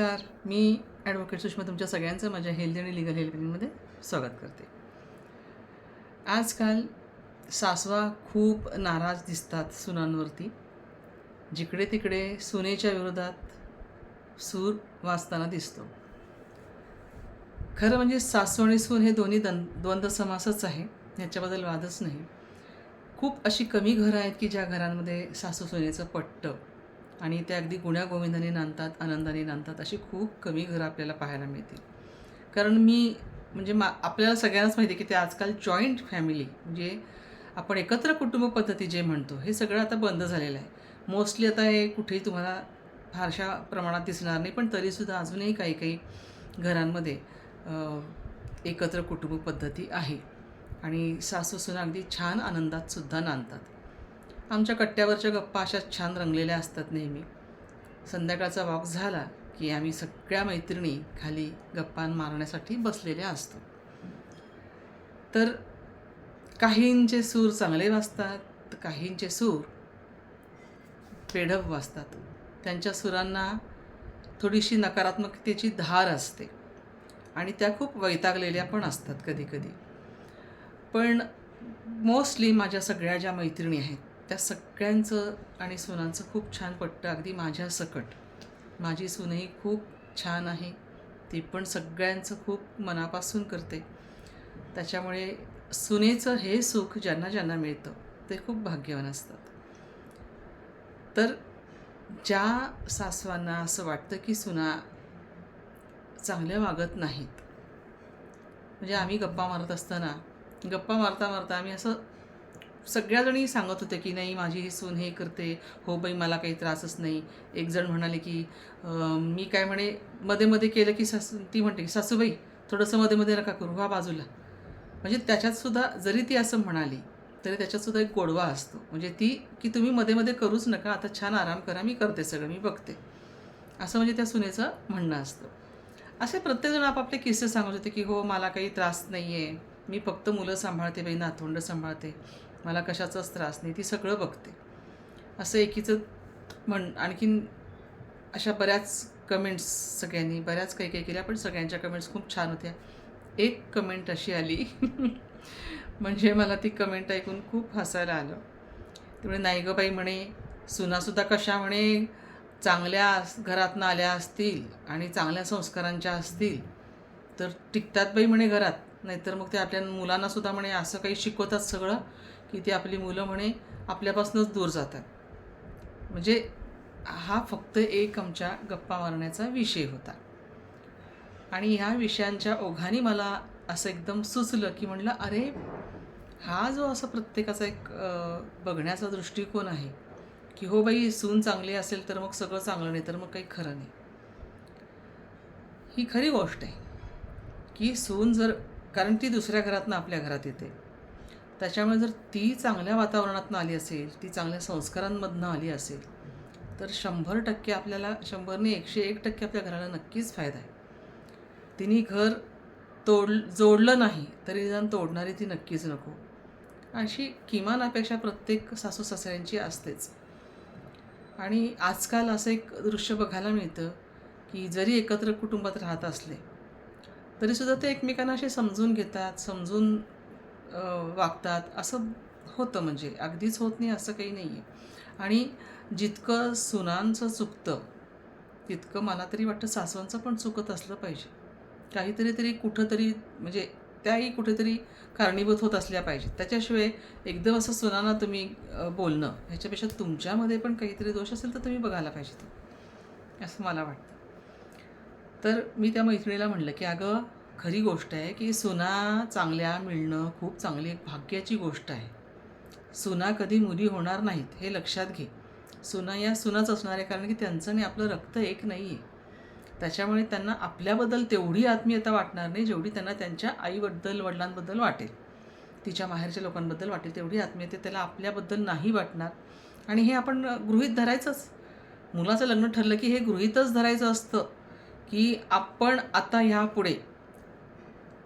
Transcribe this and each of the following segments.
नमस्कार. मी ॲडव्होकेट सुषमा तुमच्या सगळ्यांचं माझ्या हेल्थ आणि लिगल हेल्पलाईनमध्ये स्वागत करते. आजकाल सासवा खूप नाराज दिसतात सुनांवरती. जिकडे तिकडे सुनेच्या विरोधात सूर वाचताना दिसतो. खरं म्हणजे सासू आणि सून हे दोन्ही दं द्वंद्व समासच आहे. ह्याच्याबद्दल वादच नाही. खूप अशी कमी घरं आहेत की ज्या घरांमध्ये सासू सुनेचं पट्टं आणि त्या अगदी गुण्यागोविंदाने नांदतात आनंदाने नांदतात अशी खूप कमी घरं आपल्याला पाहायला मिळतील. कारण मी म्हणजे मा आपल्याला सगळ्यांनाच माहिती आहे की ते आजकाल जॉईंट फॅमिली म्हणजे आपण एकत्र कुटुंब पद्धती जे म्हणतो हे सगळं आता बंद झालेलं आहे. मोस्टली आता हे कुठेही तुम्हाला फारशा प्रमाणात दिसणार नाही पण तरीसुद्धा अजूनही काही काही घरांमध्ये एकत्र कुटुंब पद्धती आहे. आणि सासूसून अगदी छान आनंदात सुद्धा नांदतात. आमच्या कट्ट्यावरच्या गप्पा अशा छान रंगलेल्या असतात नेहमी. संध्याकाळचा वॉक झाला की आम्ही सगळ्या मैत्रिणी खाली गप्पा मारण्यासाठी बसलेल्या असतो. तर काहींचे सूर चांगले वाजतात तर काहींचे सूर पेढव वाजतात. त्यांच्या सुरांना थोडीशी नकारात्मकतेची धार असते आणि त्या खूप वैतागलेल्या पण असतात कधीकधी. पण मोस्टली माझ्या सगळ्या ज्या मैत्रिणी आहेत त्या सगळ्यांचं आणि सुनांचं खूप छान पटतं अगदी माझ्या सकट. माझी सूनही खूप छान आहे. ती पण सगळ्यांचं खूप मनापासून करते. त्याच्यामुळे सुनेचं हे सुख ज्यांना ज्यांना मिळतं ते खूप भाग्यवान असतात. तर ज्या सासवांना असं वाटतं की सुना चांगल्या वागत नाहीत म्हणजे आम्ही गप्पा मारत असताना गप्पा मारता मारता आम्ही असं सगळ्याजणी सांगत होते की नाही माझी ही सून हे करते. हो बाई मला काही त्रासच नाही. एक जण म्हणाले की मी काय म्हणे मध्ये मध्ये केलं की सासू ती म्हणते की सासूबाई थोडंसं मध्ये मध्ये नका करू हा बाजूला. म्हणजे त्याच्यातसुद्धा जरी ती असं म्हणाली तरी त्याच्यातसुद्धा एक गोडवा असतो. म्हणजे ती की तुम्ही मध्ये मध्ये करूच नका आता छान आराम करा मी करते सगळं मी बघते. असं म्हणजे त्या सुनेचं म्हणणं असतं. असे प्रत्येकजण आपापले किस्से सांगत होते की हो मला काही त्रास नाही आहे मी फक्त मुलं सांभाळते बाई नातवंड सांभाळते. मला कशाचाच त्रास नाही ती सगळं बघते. असं एकीचं म्हण आणखीन अशा बऱ्याच कमेंट्स सगळ्यांनी बऱ्याच काही काही केल्या पण सगळ्यांच्या कमेंट्स खूप छान होत्या. एक कमेंट अशी आली. म्हणजे मला ती कमेंट ऐकून खूप हसायला आलं. त्यामुळे नाही गं बाई म्हणे सुनासुद्धा कशा म्हणे चांगल्या घरातनं आल्या असतील आणि चांगल्या संस्कारांच्या असतील तर टिकतात बाई म्हणे घरात. नाहीतर मग ते आपल्या मुलांनासुद्धा म्हणे असं काही शिकवतात सगळं. की ती आपली मुलं म्हणे आपल्यापासूनच दूर जातात. म्हणजे हा फक्त एक आमच्या गप्पा मारण्याचा विषय होता. आणि ह्या विषयांच्या ओघाने मला असं एकदम सुचलं की म्हणलं अरे हा जो असा प्रत्येकाचा एक बघण्याचा दृष्टिकोन आहे की हो बाई सून चांगली असेल तर मग सगळं चांगलं नाही तर मग काही खरं नाही. ही खरी गोष्ट आहे की सून जर कारण ती दुसऱ्या घरातनं आपल्या घरात येते. त्याच्यामुळे जर ती चांगल्या वातावरणातून आली असेल ती चांगल्या संस्कारांमधनं आली असेल तर शंभर टक्के आपल्याला शंभरने एकशे एक टक्के आपल्या घराला नक्कीच फायदा आहे. तिने घर तोड जोडलं नाही तरी निदान तोडणारी ती नक्कीच नको. अशी किमान अपेक्षा प्रत्येक सासू सासऱ्यांची असतेच. आणि आजकाल असं एक दृश्य बघायला मिळतं की जरी एकत्र कुटुंबात राहत असले तरीसुद्धा ते एकमेकांना असे समजून घेतात समजून वागतात. असं होतं म्हणजे. अगदीच होत नाही असं काही नाही आहे आणि जितकं सुनांचं चुकतं तितकं मला तरी वाटतं सासवांचं पण चुकत असलं पाहिजे. काहीतरी तरी कुठंतरी म्हणजे त्याही कुठेतरी कारणीभूत होत असल्या पाहिजेत. त्याच्याशिवाय एकदम असं सुनाना तुम्ही बोलणं ह्याच्यापेक्षा तुमच्यामध्ये पण काहीतरी दोष असेल तर तुम्ही बघायला पाहिजे. असं मला वाटतं. तर मी त्या मैत्रिणीला म्हणलं की अगं खरी गोष्ट आहे की सुना चांगल्या मिळणं खूप चांगली एक भाग्याची गोष्ट आहे. सुना कधी मुली होणार नाहीत हे लक्षात घे. सुना या सुनाच असणार आहे कारण की त्यांचं आणि आपलं रक्त एक नाही आहे त्याच्यामुळे त्यांना आपल्याबद्दल तेवढी आत्मीयता वाटणार नाही जेवढी त्यांना त्यांच्या आईबद्दल वडिलांबद्दल वाटेल. तिच्या माहेरच्या लोकांबद्दल वाटेल तेवढी आत्मीयता त्याला आपल्याबद्दल नाही वाटणार. आणि हे आपण गृहीत धरायचंच. मुलाचं लग्न ठरलं की हे गृहीतच धरायचं असतं की आपण आता ह्यापुढे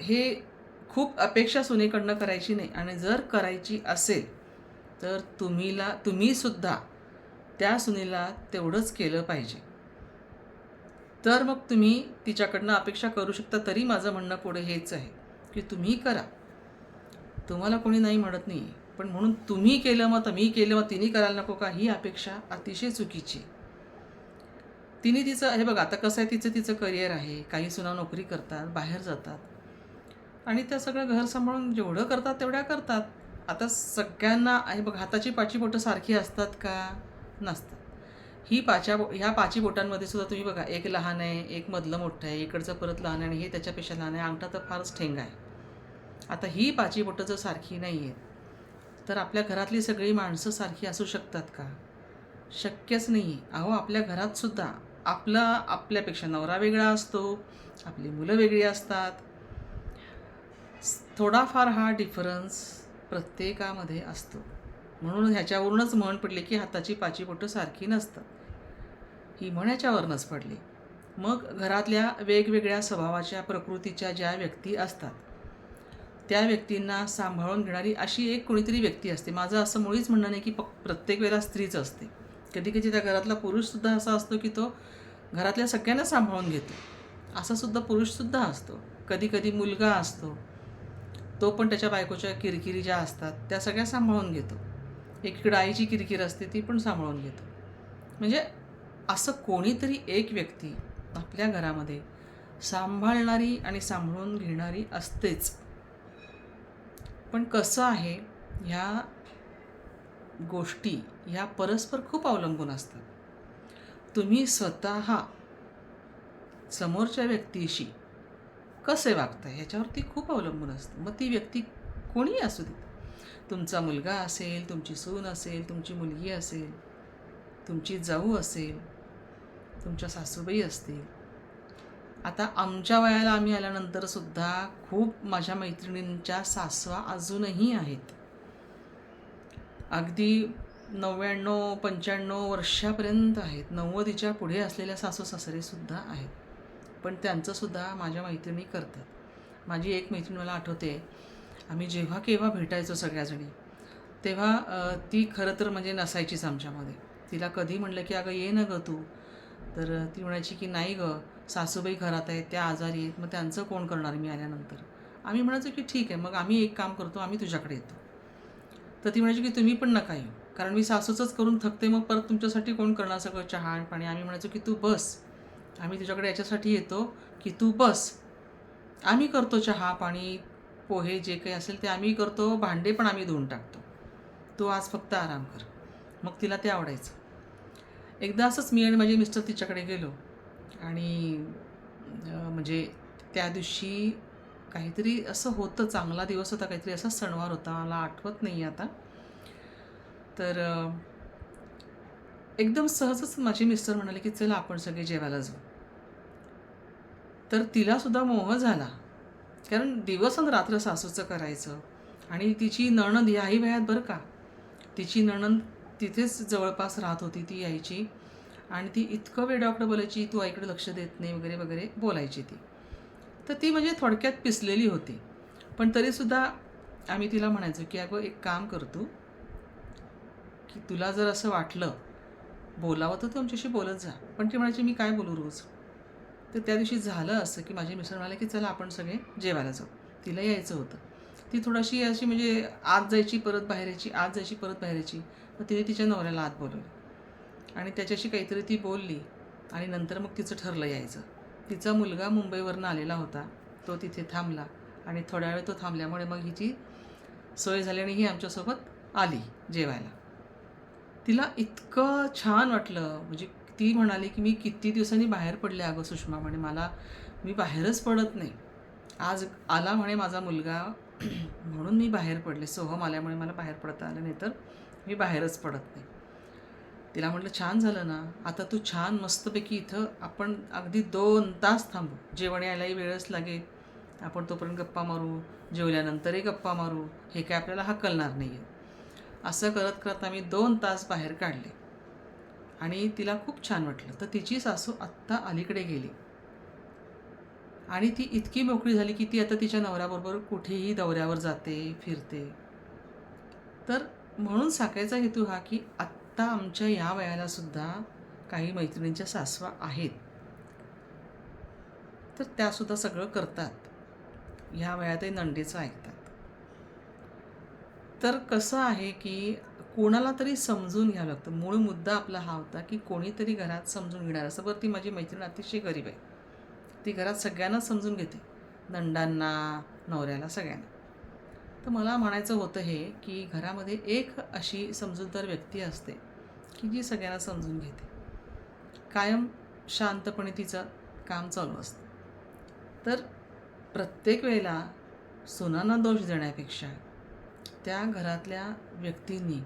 हे खूप अपेक्षा सुनेकडनं करायची नाही. आणि जर करायची असेल तर तुम्हीला तुम्हीसुद्धा त्या सुनेला तेवढंच केलं पाहिजे. तर मग तुम्ही तिच्याकडनं अपेक्षा करू शकता तरी माझं म्हणणं पुढे हेच आहे की तुम्ही करा. तुम्हाला कोणी नाही म्हणत नाही पण म्हणून तुम्ही केलं मग तर मी केलं मग तिने करायला नको का? ही अपेक्षा अतिशय चुकीची तिने तिचं हे बघा आता कसं आहे तिचं तिचं करिअर आहे. काही सुना नोकरी करतात बाहेर जातात. आणि त्या सगळं घर सांभाळून जेवढं करतात तेवढ्या करतात. आता सगळ्यांना हे बघ हाताची पाची बोटं सारखी असतात का? नसतात. ही पाच्या बो ह्या पाची बोटांमध्ये सुद्धा तुम्ही बघा एक लहान आहे एक मधलं मोठं आहे इकडचं परत लहान आहे आणि हे त्याच्यापेक्षा लहान आहे अंगठा तर फारच ठेंगा आहे. आता ही पाची बोटं जर सारखी नाही आहेत तर आपल्या घरातली सगळी माणसं सारखी असू शकतात का? शक्यच नाही आहे अहो आपल्या घरातसुद्धा आपला आपल्यापेक्षा नवरा वेगळा असतो आपली मुलं वेगळी असतात थोडाफार हा डिफरन्स प्रत्येकामध्ये असतो. म्हणून ह्याच्यावरूनच म्हण पडली की हाताची पाची बोटं सारखी नसतात. ही म्हण ह्याच्यावरूनच पडली. मग घरातल्या वेगवेगळ्या स्वभावाच्या प्रकृतीच्या ज्या व्यक्ती असतात त्या व्यक्तींना सांभाळून घेणारी अशी एक कोणीतरी व्यक्ती असते. माझं असं मुळीच म्हणणं नाही की प प्रत्येक वेळेला स्त्रीच असते. कधी कधी त्या घरातला पुरुषसुद्धा असा असतो की तो घरातल्या सगळ्यांना सांभाळून घेतो. असा सुद्धा पुरुषसुद्धा असतो. कधी कधी मुलगा असतो. तो पण त्याच्या बायकोच्या किरकिरी ज्या असतात त्या सगळ्या सांभाळून घेतो. एकीकडे आईची किरकिर असते ती पण सांभाळून घेतो. म्हणजे असं कोणीतरी एक व्यक्ती आपल्या घरामध्ये सांभाळणारी आणि सांभाळून घेणारी असतेच. पण कसं आहे ह्या गोष्टी ह्या परस्पर खूप अवलंबून असतात. तुम्ही स्वतः समोरच्या व्यक्तीशी कसे वागताय ह्याच्यावरती खूप अवलंबून असतं. मग ती व्यक्ती कोणीही असू दे. तुमचा मुलगा असेल तुमची सून असेल तुमची मुलगी असेल तुमची जाऊ असेल तुमच्या सासूबाई असतील. आता आमच्या वयाला आम्ही आल्यानंतर सुद्धा खूप माझ्या मैत्रिणींच्या सासवा अजूनही आहेत. अगदी नव्याण्णव पंच्याण्णव वर्षापर्यंत आहेत. नव्वदीच्या पुढे असलेल्या सासू सासरेसुद्धा आहेत. पण त्यांचंसुद्धा माझ्या मैत्रिणी करतात. माझी एक मैत्रीण मला आठवते आम्ही जेव्हा केव्हा भेटायचो सगळ्याजणी तेव्हा ती खरं तर म्हणजे नसायचीच आमच्यामध्ये. तिला कधी म्हणलं की अगं ये ना गं तू. तर ती म्हणायची की नाही गं सासूबाई घरात आहेत त्या आजारी आहेत मग त्यांचं कोण करणार मी आल्यानंतर? आम्ही म्हणायचो की ठीक आहे मग आम्ही एक काम करतो आम्ही तुझ्याकडे येतो. तर ती म्हणायची की तुम्ही पण नका येऊ कारण मी सासूचंच करून थकते मग परत तुमच्यासाठी कोण करणार सगळं चहा आणि पाणी? आम्ही म्हणायचो की तू बस आम्ही तुझ्याकडे याच्यासाठी येतो की तू बस. आम्ही करतो चहा पाणी पोहे जे काही असेल ते आम्ही करतो भांडे पण आम्ही धुवून टाकतो. तू आज फक्त आराम कर. मग तिला ते आवडायचं. एकदा असंच मी आणि माझे मिस्टर तिच्याकडे गेलो आणि म्हणजे त्या दिवशी काहीतरी असं होतं चांगला दिवस होता काहीतरी असा सणवार होता मला आठवत नाही आता. तर एकदम सहजच माझे मिस्टर म्हणाले की चला आपण सगळे जेवायला जाऊ. तर तिलासुद्धा मोह झाला. कारण दिवस आणि रात्र सासूचं करायचं. आणि तिची नणंद याही वयात बरं का? तिची नणंद तिथेच जवळपास राहत होती ती यायची. आणि ती इतकं वेळ डॉक्टर बोलायची तू आईकडे लक्ष देत नाही वगैरे वगैरे बोलायची ती. तर ती म्हणजे थोडक्यात पिसलेली होती. पण तरीसुद्धा आम्ही तिला म्हणायचो की अगं एक काम करतो की तुला जर असं वाटलं बोलावं तर तू आमच्याशी बोलत जा. पण ती म्हणायची मी काय बोलू रोज? तर त्या दिवशी झालं असं की माझे मिस्टर म्हणाले की चला आपण सगळे जेवायला जाऊ. तिला यायचं होतं. ती थोडीशी अशी म्हणजे आत जायची परत बाहेर यायची आत जायची परत बाहेर यायची मग तिने तिच्या नवऱ्याला आत बोलवलं. आणि त्याच्याशी काहीतरी ती बोलली आणि नंतर मग तिचं ठरलं यायचं. तिचा मुलगा मुंबईवरनं आलेला होता. तो तिथे थांबला आणि थोड्या वेळ तो थांबल्यामुळे मग हिची सोय झाली आणि ही आमच्यासोबत आली जेवायला. तिला इतकं छान वाटलं. म्हणजे ती म्हणाली की मी किती दिवसांनी बाहेर पडले अगं सुषमा म्हणे मला मी बाहेरच पडत नाही. आज आला म्हणे माझा मुलगा म्हणून मी बाहेर पडले. सोहम आल्यामुळे मला बाहेर पडता आलं नाही तर मी बाहेरच पडत नाही. तिला म्हटलं छान झालं ना. आता तू छान मस्तपैकी इथं आपण अगदी दोन तास थांबू. जेवण यायलाही वेळच लागेल. आपण तोपर्यंत गप्पा मारू. जेवल्यानंतरही गप्पा मारू. हे काय आपल्याला हकलणार नाही आहे असं करत करत आम्ही दोन तास बाहेर काढले. आणि तिला खूप छान वाटलं. तर तिची सासू आत्ता अलीकडे गेली. आणि ती इतकी मोकळी झाली की ती आता तिच्या नवऱ्याबरोबर कुठेही दौऱ्यावर जाते फिरते. तर म्हणून सांगायचा हेतू हा की आत्ता आमच्या या वयाला सुद्धा काही मैत्रिणींच्या सासवा आहेत. तर त्यासुद्धा सगळं करतात. ह्या वयातही नंडेचं ऐकतात. तर कसं आहे की कोणाला तरी समजून घ्यावं लागतं. मूळ मुद्दा आपला हा होता की कोणीतरी घरात समजून घेणार. असं बरं ती माझी मैत्रीण अतिशय गरीब आहे. ती घरात सगळ्यांना समजून घेते. दंडांना नवऱ्याला सगळ्यांना. तर मला म्हणायचं होतं हे की घरामध्ये एक अशी समजूतदार व्यक्ती असते की जी सगळ्यांना समजून घेते. कायम शांतपणे तिचं काम चालू असतं. तर प्रत्येक वेळेला सुनांना दोष देण्यापेक्षा त्या घरातल्या व्यक्तींनी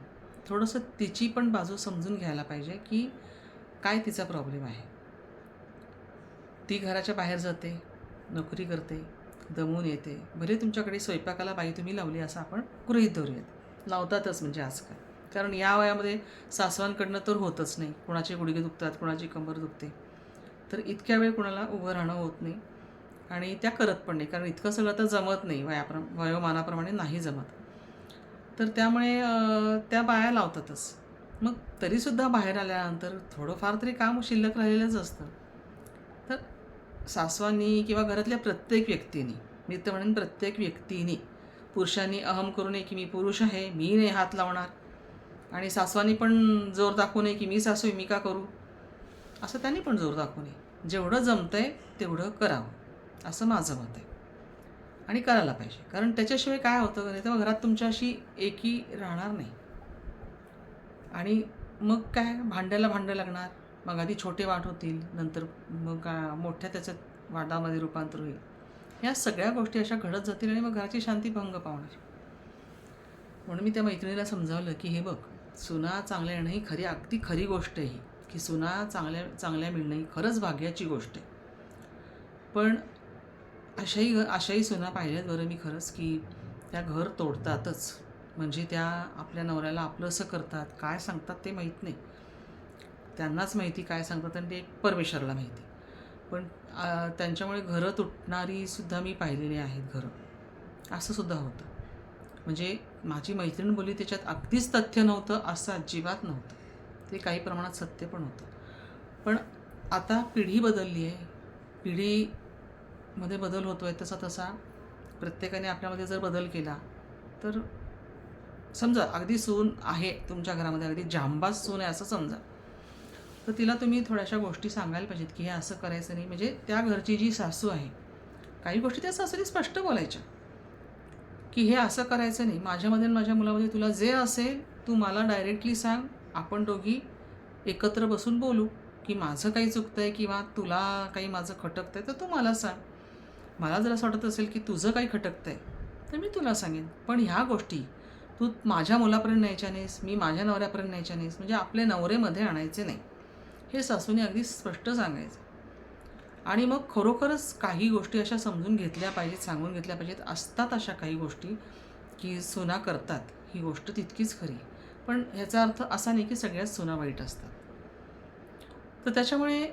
थोडंसं तिची पण बाजू समजून घ्यायला पाहिजे की काय तिचा प्रॉब्लेम आहे. ती घराच्या बाहेर जाते नोकरी करते दमून येते. भले तुमच्याकडे स्वयंपाकाला बाई तुम्ही लावली असं आपण गृहीत धरूयात. लावतातच म्हणजे आजकाल. कारण या वयामध्ये सासवांकडनं तर होतच नाही. कोणाचे गुडघे दुखतात कोणाची कंबर दुखते. तर इतक्या वेळ कोणाला उभं राहणं होत नाही. आणि त्या करत पण नाही. कारण इतकं सगळं तर जमत नाही. वयाप्र वयोमानाप्रमाणे नाही जमत. तर त्यामुळे त्या बाया लावतातच. मग तरीसुद्धा बाहेर आल्यानंतर थोडंफार तरी काम शिल्लक राहिलेलंच असतं. तर सासवांनी किंवा घरातल्या प्रत्येक व्यक्तीने मी तर म्हणेन प्रत्येक व्यक्तीने पुरुषांनी अहम करू नये की मी पुरुष आहे मी नाही हात लावणार. आणि सासवांनी पण जोर दाखवू नये की मी सासू आहे मी का करू? असं त्यांनी पण जोर दाखवू नये जेवढं जमतंय तेवढं करावं. असं माझं मत आहे. आणि करायला पाहिजे. कारण त्याच्याशिवाय काय होतं नाही तेव्हा घरात तुमच्या अशी एकी राहणार नाही. आणि मग काय? भांड्याला भांडं लागणार. मग आधी छोटे वाट होतील नंतर मग का- मोठ्या त्याच्यात वादामध्ये रूपांतर होईल. ह्या सगळ्या गोष्टी अशा घडत जातील आणि मग घराची शांती भंग पावणार. म्हणून मी त्या मैत्रिणीला समजावलं की हे बघ सुना चांगल्या येणं ही खरी अगदी खरी गोष्ट आहे ही. की सुना चांगल्या चांगल्या मिळणं ही खरंच भाग्याची गोष्ट आहे. पण अशाही घ अशाही सुना पाहिल्यात बरं मी खरंच की त्या घर तोडतातच. म्हणजे त्या आपल्या नवऱ्याला आपलंसं करतात. काय सांगतात ते माहीत नाही. त्यांनाच माहिती काय सांगतात आणि ते एक परमेश्वरला माहिती. पण त्यांच्यामुळे घरं तुटणारी सुद्धा मी पाहिलेली आहेत घरं. असं सुद्धा होतं. म्हणजे माझी मैत्रीण बोली त्याच्यात अगदीच तथ्य नव्हतं असं अजिबात नव्हतं. ते काही प्रमाणात सत्य पण होतं. पण आता पिढी बदलली आहे. पिढी मध्ये बदल होतो आहे तसा तसा. प्रत्येकाने आपल्यामध्ये जर बदल केला तर समजा अगदी सून आहे तुमच्या घरामध्ये अगदी जांबाज सून आहे असं समजा. तर तिला तुम्ही थोड्याशा गोष्टी सांगायला पाहिजेत की हे असं करायचं नाही. म्हणजे त्या घरची जी सासू आहे काही गोष्टी त्या सासूने स्पष्ट बोलायच्या. की हे असं करायचं नाही. माझ्यामध्ये आणि माझ्या मुलामध्ये तुला जे असेल तू मला डायरेक्टली सांग. आपण दोघी एकत्र बसून बोलू की माझं काही चुकतं आहे किंवा तुला काही माझं खटकतं आहे तर तू मला सांग. मला जर असं वाटत असेल की तुझं काही खटकतं आहे तर मी तुला सांगेन. पण ह्या गोष्टी तू माझ्या मुलापर्यंत न्यायच्या नाहीस मी माझ्या नवऱ्यापर्यंत न्यायच्या नाहीस म्हणजे आपले नवरेमध्ये आणायचे नाही. हे सासूने अगदी स्पष्ट सांगायचं. आणि मग खरोखरच काही गोष्टी अशा समजून घेतल्या पाहिजेत सांगून घेतल्या पाहिजेत असतात अशा काही गोष्टी की सुना करतात. ही गोष्ट तितकीच खरी. पण ह्याचा अर्थ असा नाही की सगळ्याच सुना वाईट असतात. तर त्याच्यामुळे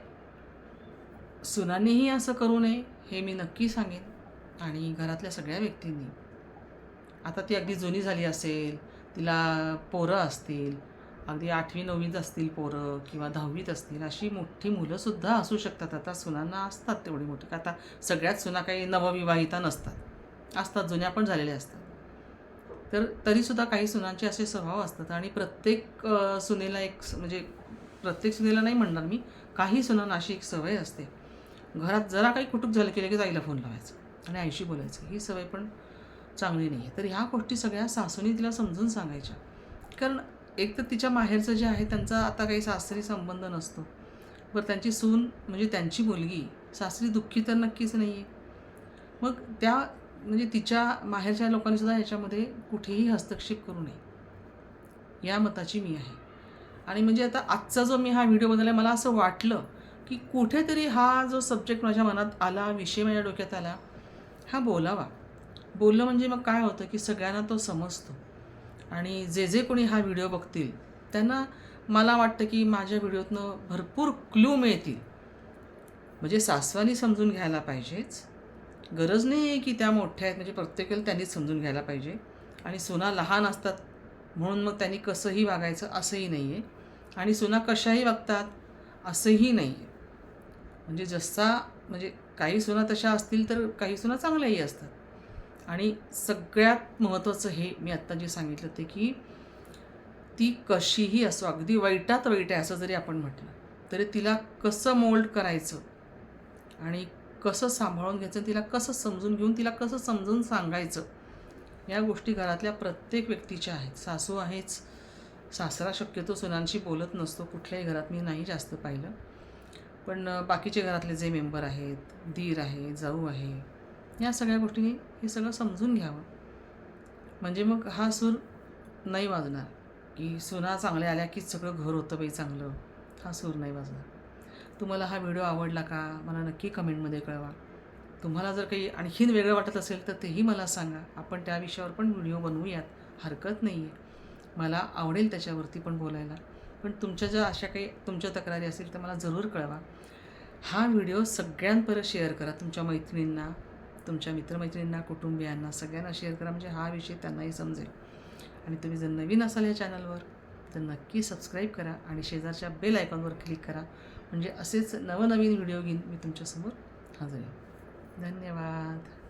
सुनांनीही असं करू नये हे मी नक्की सांगेन आणि घरातल्या सगळ्या व्यक्तींनी. आता ती अगदी जुनी झाली असेल तिला पोरं असतील अगदी आठवी नववीत असतील पोरं किंवा दहावीत असतील अशी मोठी मुलंसुद्धा असू शकतात. आता सुनांना असतात तेवढी मोठी. का आता सगळ्यात सुना काही नवविवाहिता नसतात. असतात जुन्या पण झालेल्या असतात. तर तरीसुद्धा काही सुनांचे असे स्वभाव असतात आणि प्रत्येक सुनेला एक म्हणजे प्रत्येक सुनेला नाही म्हणणार मी काही सुनांना अशी एक सवय असते. घरात जरा काही कुटुक झालं की लगेच आईला फोन लावायचं आणि आईशी बोलायचं. ही सवय पण चांगली नाही आहे तर ह्या गोष्टी सगळ्या सासूनी तिला समजून सांगायच्या. कारण एक तर तिच्या माहेरचं जे आहे त्यांचा आता काही सासरी संबंध नसतो. बरं त्यांची सून म्हणजे त्यांची मुलगी सासरी दुःखी तर नक्कीच नाही आहे मग त्या म्हणजे तिच्या माहेरच्या लोकांनी सुद्धा याच्यामध्ये कुठेही हस्तक्षेप करू नये. या मताची मी आहे. आणि म्हणजे आता आजचा जो मी हा व्हिडिओ बनवला मला असं वाटलं की कुठेतरी हा जो सब्जेक्ट माझ्या मनात आला विषय माझ्या डोक्यात आला हा बोलावा. बोललं म्हणजे मग काय होतं की सगळ्यांना तो समजतो. आणि जे जे कोणी हा व्हिडिओ बघतील त्यांना मला वाटतं की माझ्या व्हिडिओतनं भरपूर क्लू मिळतील. म्हणजे सासवानी समजून घ्यायला पाहिजेच. गरज नाही आहे की त्या मोठ्या आहेत म्हणजे प्रत्येकाला त्यांनीच समजून घ्यायला पाहिजे. आणि सुना लहान असतात म्हणून मग त्यांनी कसंही वागायचं असंही नाही आहे आणि सुना कशाही वागतात असंही नाही आहे म्हणजे जसा म्हणजे काही सुना तशा असतील तर काही सुना चांगल्याही असतात. आणि सगळ्यात महत्त्वाचं हे मी आत्ता जे सांगितलं ते की ती कशीही असो अगदी वाईटात वाईट आहे असं जरी आपण म्हटलं तरी तिला कसं मोल्ड करायचं आणि कसं सांभाळून घ्यायचं तिला कसं समजून घेऊन तिला कसं समजून सांगायचं या गोष्टी घरातल्या प्रत्येक व्यक्तीच्या आहेत. सासू आहेच सासरा शक्यतो सुनांशी बोलत नसतो. कुठल्याही घरात मी नाही जास्त पाहिलं. पण बाकीचे घरातले जे मेंबर आहेत दीर आहे जाऊ आहे या सगळ्या गोष्टी हे सगळं समजून घ्यावं. म्हणजे मग हा सूर नाही वाजणार. की सुना चांगल्या आल्या की सगळं घर होतं बाई चांगलं. हा सूर नाही वाजणार. तुम्हाला हा व्हिडिओ आवडला का? मला नक्की कमेंटमध्ये कळवा. तुम्हाला जर काही आणखीन वेगळं वाटत असेल तर तेही मला सांगा. आपण त्या विषयावर पण व्हिडिओ बनवूयात. हरकत नाही आहे मला आवडेल त्याच्यावरती पण बोलायला. पण तुमच्या ज्या अशा काही तुमच्या तक्रारी असतील तर मला जरूर कळवा. हा व्हिडिओ सगळ्यांपर्यंत शेअर करा. तुमच्या मैत्रिणींना तुमच्या मित्रमैत्रिणींना कुटुंबियांना सगळ्यांना शेअर करा. म्हणजे हा विषय त्यांनाही समजेल. आणि तुम्ही जर नवीन असाल या चॅनलवर तर नक्की सबस्क्राईब करा आणि शेजारच्या बेल आयकॉनवर क्लिक करा. म्हणजे असेच नवनवीन व्हिडिओ घेऊन मी तुमच्यासमोर हजर आहे. धन्यवाद.